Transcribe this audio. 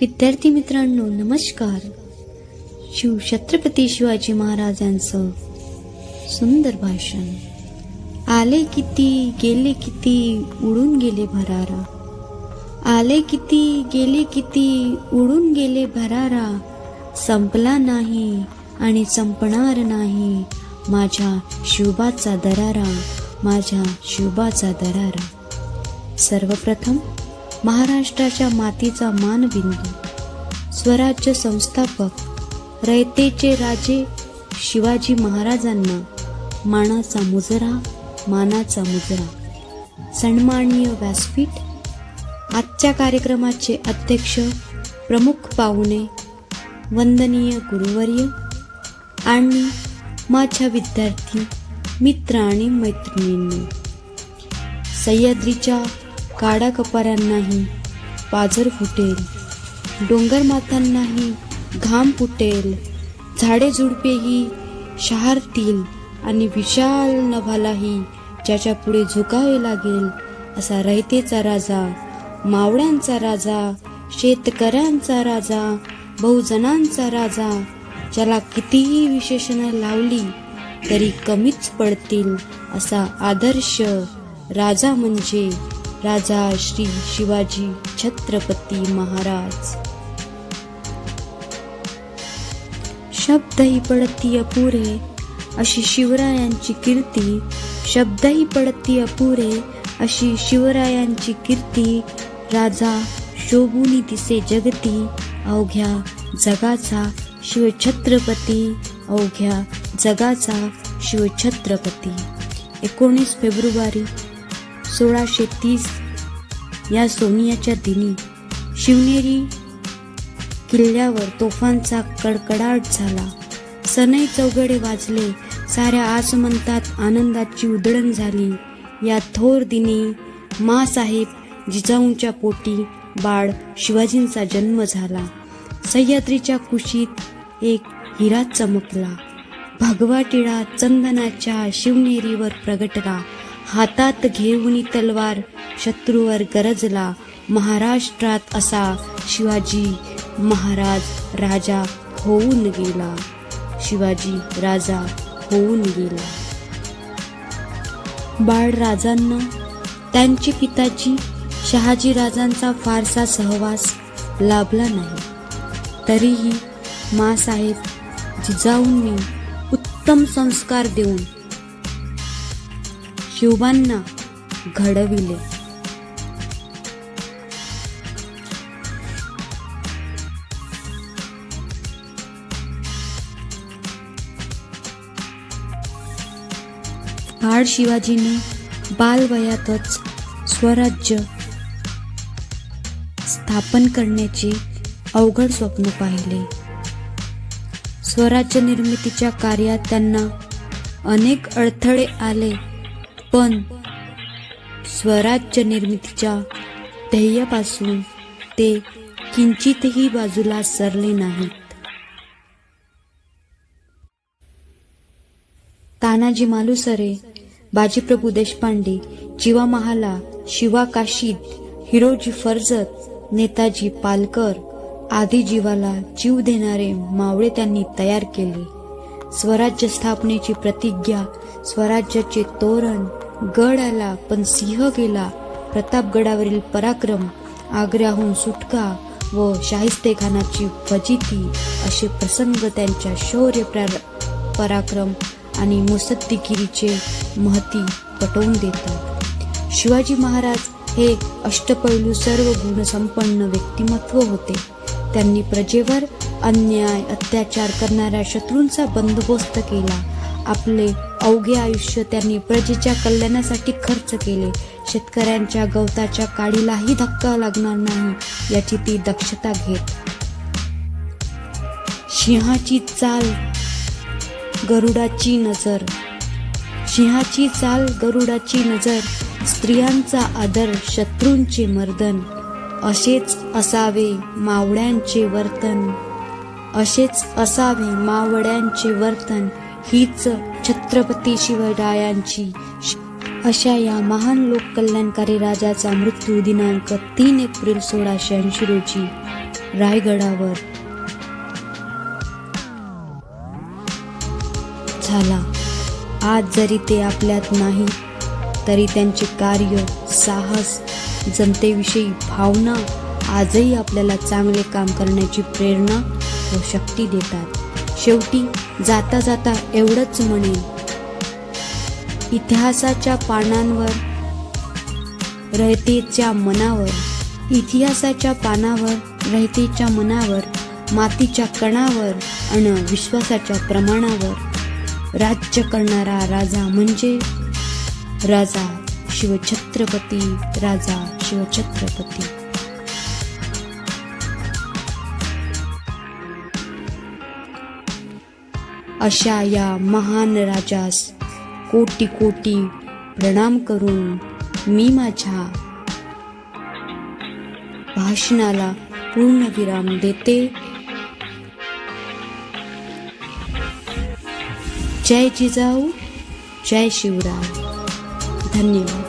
विद्यार्थी मित्रांनो नमस्कार. शिव छत्रपती शिवाजी महाराजांचं सुंदर भाषण. आले किती गेले किती उडून गेले भरारा. आले किती गेले किती उडून गेले भरारा. संपला नाही आणि संपणार नाही माझ्या शिवबाचा दरारा माझ्या शिवबाचा दरारा. सर्वप्रथम महाराष्ट्राच्या मातीचा मानबिंदू स्वराज्य संस्थापक रयतेचे राजे शिवाजी महाराजांना मानाचा मुजरा मानाचा मुजरा. सन्माननीय व्यासपीठ आजच्या कार्यक्रमाचे अध्यक्ष प्रमुख पाहुणे वंदनीय गुरुवर्य आणि माझ्या विद्यार्थी मित्र आणि मैत्रिणींनी. सह्याद्रीच्या काडा कपाऱ्यांनाही पाझर फुटेल. डोंगर मातांनाही घाम फुटेल. झाडे झुडपेही शहारतील आणि विशाल नभालाही ज्याच्या पुढे झुकावे लागेल असा रयतेचा राजा मावळ्यांचा राजा शेतकऱ्यांचा राजा बहुजनांचा राजा ज्याला कितीही विशेषणं लावली तरी कमीच पडतील असा आदर्श राजा म्हणजे राजा श्री शिवाजी छत्रपती महाराज. शब्दही पडती अपुरे अशी शिवरायांची कीर्ती. शब्दही पडती अपुरे अशी शिवरायांची कीर्ती. राजा शोभुनी दिसे जगती अवघ्या जगाचा शिवछत्रपती. अवघ्या जगाचा शिवछत्रपती. एकोणीस फेब्रुवारी सोळाशे तीस या सोनियाच्या दिनी शिवनेरी किल्ल्यावर तोफांचा कडकडाट झाला. सनई चौघडे वाजले. साऱ्या आसमंतात आनंदाची उधळण झाली. या थोर दिनी मासाहेब जिजाऊंच्या पोटी बाळ शिवाजींचा जन्म झाला. सह्याद्रीच्या कुशीत एक हिरा चमकला. भगवा टिळा चंदनाच्या शिवनेरीवर प्रगटला. हातात घेऊनी तलवार शत्रूवर गरजला महाराष्ट्रात असा शिवाजी महाराज राजा होऊन गेला. शिवाजी राजा होऊन गेला. बाळराजांना त्यांचे पिताजी शहाजी राजांचा फारसा सहवास लाभला नाही. तरीही मासाहेब जिजाऊंनी उत्तम संस्कार देऊन शिवबांना घडविले. बाळ शिवाजीने बालवयातच स्वराज्य स्थापन करण्याचे अवघड स्वप्न पाहिले. स्वराज्य निर्मितीच्या कार्यात त्यांना अनेक अडथळे आले. पण स्वराज्य निर्मितीच्या ध्येयापासून ते किंचितही बाजूला सरले नाहीत. तानाजी मालुसरे बाजीप्रभू देशपांडे जीवा महाला शिवा काशीद हिरोजी फर्जत नेताजी पालकर आदी जीवाला जीव देणारे मावळे त्यांनी तयार केले. स्वराज्य स्थापनेची प्रतिज्ञा स्वराज्याचे तोरण गड आला पण सिंह गेला. प्रतापगडावरील पराक्रम आग्र्याहून सुटका व शाहिस्तेखानाची फजिती असे प्रसंग त्यांच्या शौर्य प्रा- पराक्रम आणि मुसद्दीगिरीचे महती पटवून देतात. शिवाजी महाराज हे अष्टपैलू सर्व गुणसंपन्न व्यक्तिमत्व होते. त्यांनी प्रजेवर अन्याय अत्याचार करणाऱ्या शत्रूंचा बंदोबस्त केला. आपले अवघे आयुष्य त्यांनी प्रजेच्या कल्याणासाठी खर्च केले. शेतकऱ्यांच्या गवताच्या काडीलाही धक्का लागणार नाही याची ती दक्षता घेत. सिंहाची चाल गरुडाची नजर. सिंहाची चाल गरुडाची नजर स्त्रियांचा आदर शत्रूंचे मर्दन. असेच असावे मावळ्यांचे वर्तन. असेच असावे मावळ्यांचे वर्तन. हीच छत्रपती शिवरायांची अशा या महान लोककल्याणकारी राजाचा मृत्यू दिनांक तीन एप्रिल सोळाशे ऐंशी रोजी रायगडावर झाला. आज जरी ते आपल्यात नाही तरी त्यांचे कार्य साहस जनतेविषयी भावना आजही आपल्याला चांगले काम करण्याची प्रेरणा व शक्ती देतात. शेवटी जाता जाता एवढंच म्हणेन. इतिहासाच्या पानांवर रयतेच्या मनावर इतिहासाच्या पानावर रयतेच्या मनावर मातीच्या कणावर अन विश्वासाच्या प्रमाणावर. राज्य करणारा राजा म्हणजे राजा शिवछत्रपती राजा शिवछत्रपती. अशा या महान राजास कोटी कोटी प्रणाम करून मी माझ्या भाषणाला पूर्णविराम देते. जय जिजाऊ जय शिवराम धन्यवाद.